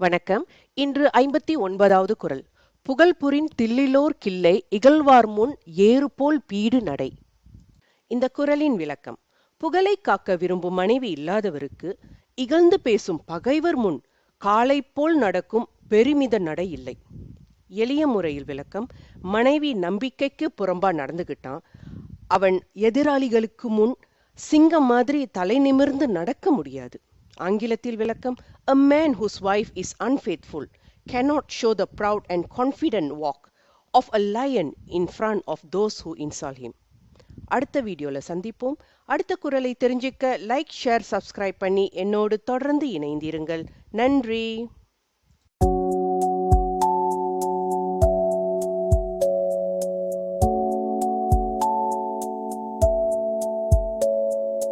வணக்கம். இன்று ஐம்பத்தி ஒன்பதாவது குரல். புகழ்புரின் தில்லிலோர் கிள்ளை இகழ்வார் முன் ஏறுபோல் பீடு நடை. இந்த குரலின் விளக்கம். புகழை காக்க விரும்பும் மனைவி இல்லாதவருக்கு இகழ்ந்து பேசும் பகைவர் முன் காலை போல் நடக்கும் பெருமித நடை இல்லை. எளிய முறையில் விளக்கம். மனைவி நம்பிக்கைக்கு புறம்பா நடந்துகிட்டான். அவன் எதிராளிகளுக்கு முன் சிங்கம் மாதிரி தலை நிமிர்ந்து நடக்க முடியாது. ஆங்கிலத்தில் விளக்கம் a man whose wife is unfaithful cannot show the proud and confident walk of a lion in front of those who insult him. அடுத்த வீடியோவில் சந்திப்போம் அடுத்த குரலை தெரிஞ்சிக்க லைக் ஷேர் சப்ஸ்கிரைப் பண்ணி என்னோடு தொடர்ந்து இணைந்திருங்கள் நன்றி